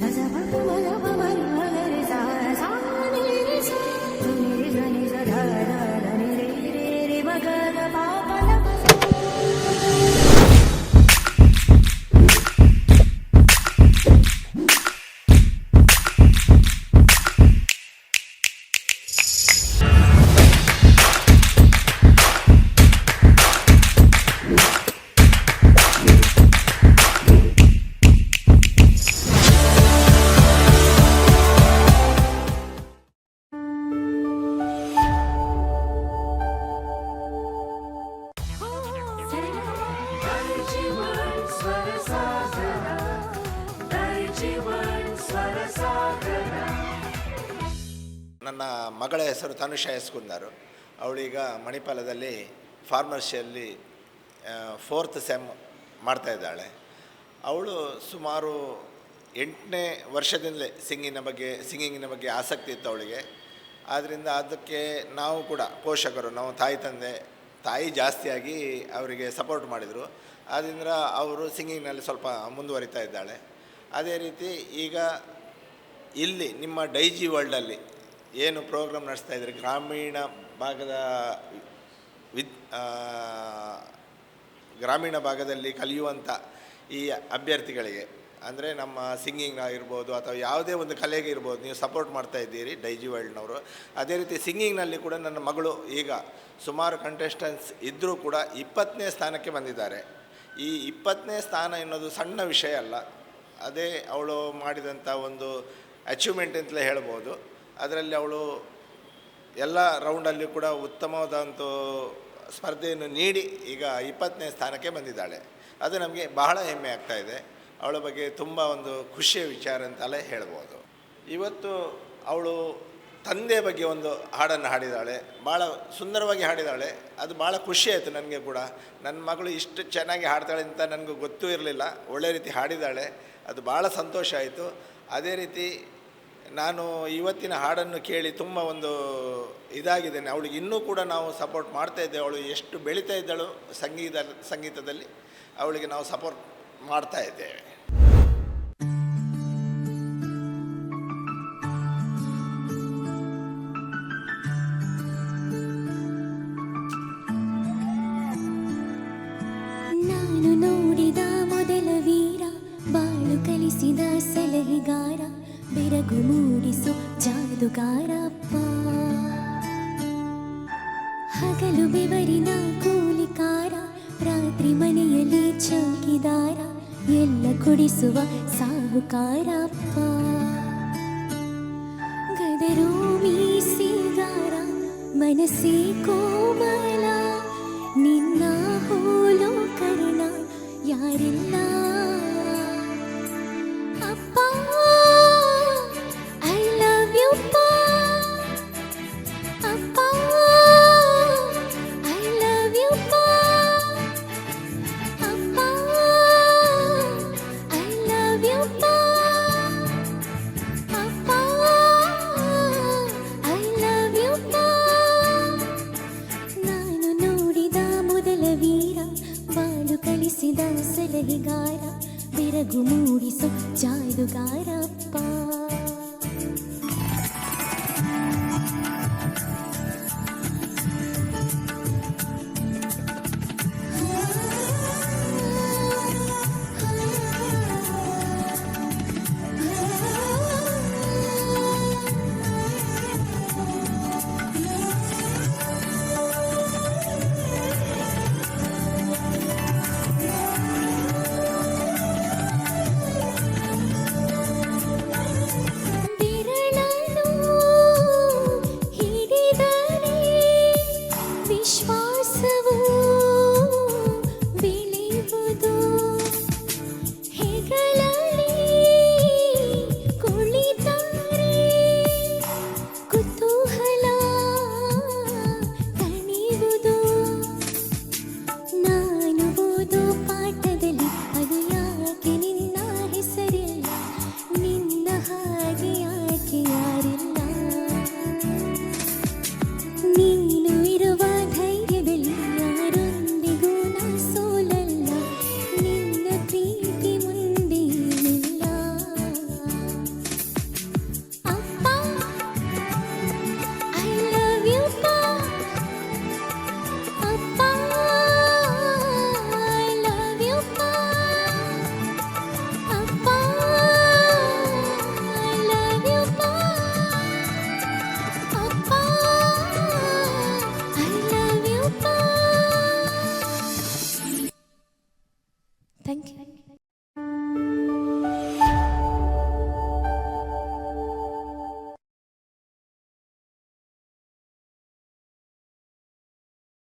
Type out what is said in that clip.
Cause I'm a mother, mother, mother, mother, ನನ್ನ ಮಗಳ ಹೆಸರು ತನುಷ ಎಸ್ಕುಂದಾರು ಅವಳೀಗ ಮಣಿಪಾಲದಲ್ಲಿ ಫಾರ್ಮರ್ಸಿಯಲ್ಲಿ ಫೋರ್ತ್ ಸೆಮ್ ಮಾಡ್ತಾ ಇದ್ದಾಳೆ. ಅವಳು ಸುಮಾರು ಎಂಟನೇ ವರ್ಷದಿಂದಲೇ ಸಿಂಗಿನ ಬಗ್ಗೆ, ಸಿಂಗಿಂಗಿನ ಬಗ್ಗೆ ಆಸಕ್ತಿ ಇತ್ತು ಅವಳಿಗೆ. ಆದ್ದರಿಂದ ಅದಕ್ಕೆ ನಾವು ಕೂಡ ಪೋಷಕರು, ನಾವು ತಾಯಿ ತಂದೆ, ತಾಯಿ ಜಾಸ್ತಿಯಾಗಿ ಅವರಿಗೆ ಸಪೋರ್ಟ್ ಮಾಡಿದರು. ಆದ್ದರಿಂದ ಅವರು ಸಿಂಗಿಂಗ್ನಲ್ಲಿ ಸ್ವಲ್ಪ ಮುಂದುವರಿತಾ ಇದ್ದಾಳೆ. ಅದೇ ರೀತಿ ಈಗ ಇಲ್ಲಿ, ನಿಮ್ಮ ಡೈಜಿ ವರ್ಲ್ಡಲ್ಲಿ ಏನು ಪ್ರೋಗ್ರಾಮ್ ನಡೆಸ್ತಾ ಇದ್ದಾರೆ ಗ್ರಾಮೀಣ ಭಾಗದ ವಿದ್ ಗ್ರಾಮೀಣ ಭಾಗದಲ್ಲಿ ಕಲಿಯುವಂಥ ಈ ಅಭ್ಯರ್ಥಿಗಳಿಗೆ, ಅಂದರೆ ನಮ್ಮ ಸಿಂಗಿಂಗ್ ಆಗಿರ್ಬೋದು ಅಥವಾ ಯಾವುದೇ ಒಂದು ಕಲೆಗೆ ಇರ್ಬೋದು, ನೀವು ಸಪೋರ್ಟ್ ಮಾಡ್ತಾ ಇದ್ದೀರಿ ಡೈಜಿ ವರ್ಲ್ಡ್ನವರು ಅದೇ ರೀತಿ ಸಿಂಗಿಂಗ್ನಲ್ಲಿ ಕೂಡ ನನ್ನ ಮಗಳು ಈಗ ಸುಮಾರು ಕಂಟೆಸ್ಟೆಂಟ್ಸ್ ಇದ್ದರೂ ಕೂಡ ಇಪ್ಪತ್ತನೇ ಸ್ಥಾನಕ್ಕೆ ಬಂದಿದ್ದಾರೆ. ಈ ಇಪ್ಪತ್ತನೇ ಸ್ಥಾನ ಎನ್ನೋದು ಸಣ್ಣ ವಿಷಯ ಅಲ್ಲ. ಅದೇ ಅವಳು ಮಾಡಿದಂಥ ಒಂದು ಅಚೀವ್ಮೆಂಟ್ ಅಂತಲೇ ಹೇಳ್ಬೋದು. ಅದರಲ್ಲಿ ಅವಳು ಎಲ್ಲ ರೌಂಡಲ್ಲಿ ಕೂಡ ಉತ್ತಮವಾದಂಥ ಸ್ಪರ್ಧೆಯನ್ನು ನೀಡಿ ಈಗ ಇಪ್ಪತ್ತನೇ ಸ್ಥಾನಕ್ಕೆ ಬಂದಿದ್ದಾಳೆ. ಅದು ನಮಗೆ ಬಹಳ ಹೆಮ್ಮೆ ಆಗ್ತಾ ಇದೆ. ಅವಳ ಬಗ್ಗೆ ತುಂಬ ಒಂದು ಖುಷಿಯ ವಿಚಾರ ಅಂತಲೇ ಹೇಳ್ಬೋದು. ಇವತ್ತು ಅವಳು ತಂದೆ ಬಗ್ಗೆ ಒಂದು ಹಾಡನ್ನು ಹಾಡಿದಾಳೆ ಭಾಳ ಸುಂದರವಾಗಿ ಹಾಡಿದಾಳೆ ಅದು ಭಾಳ ಖುಷಿ ಆಯಿತು ನನಗೆ ಕೂಡ. ನನ್ನ ಮಗಳು ಇಷ್ಟು ಚೆನ್ನಾಗಿ ಹಾಡ್ತಾಳೆ ಅಂತ ನನಗೂ ಗೊತ್ತೂ ಇರಲಿಲ್ಲ. ಒಳ್ಳೆ ರೀತಿ ಹಾಡಿದಾಳೆ ಅದು ಭಾಳ ಸಂತೋಷ ಆಯಿತು. ಅದೇ ರೀತಿ ನಾನು ಇವತ್ತಿನ ಹಾಡನ್ನು ಕೇಳಿ ತುಂಬ ಒಂದು ಇದಾಗಿದ್ದೇನೆ. ಅವಳಿಗೆ ಇನ್ನೂ ಕೂಡ ನಾವು ಸಪೋರ್ಟ್ ಮಾಡ್ತಾ ಇದ್ದೇವೆ. ಅವಳು ಎಷ್ಟು ಬೆಳೀತಾ ಇದ್ದಾಳು ಸಂಗೀತ, ಸಂಗೀತದಲ್ಲಿ ಅವಳಿಗೆ ನಾವು ಸಪೋರ್ಟ್ ಮಾಡ್ತಾ ಇದ್ದೇವೆ. ನಾನು ನೋಡಿದ ಮೊದಲ ವೀರ, ಬಾಳು ಕಲಿಸಿದ ಸಲಹೆಗಾರ ಬೆರಗು ಮೂಡಿಸು ಜಾದುಗಾರಪ್ಪ ಹಗಲು ಬೆವರಿನ ಕೂಲಿಕಾರ ರಾತ್ರಿ ಮನೆಯಲ್ಲಿ ಚೌಕಿದಾರ, ಎಲ್ಲ ಕೊಡಿಸುವ ಸಾಹುಕಾರಪ್ಪ ಗದರು ಮೀಸಿಗಾರ ಮನಸ್ಸೇ ಕೋಮಲ, ನಿನ್ನ ಹೋಲೋ ಕರ್ಣ, ಯಾರಿಲ್ಲ സുഖചാരുകാര വിറകുമൂടി സുഖചാരുകാരപ്പാ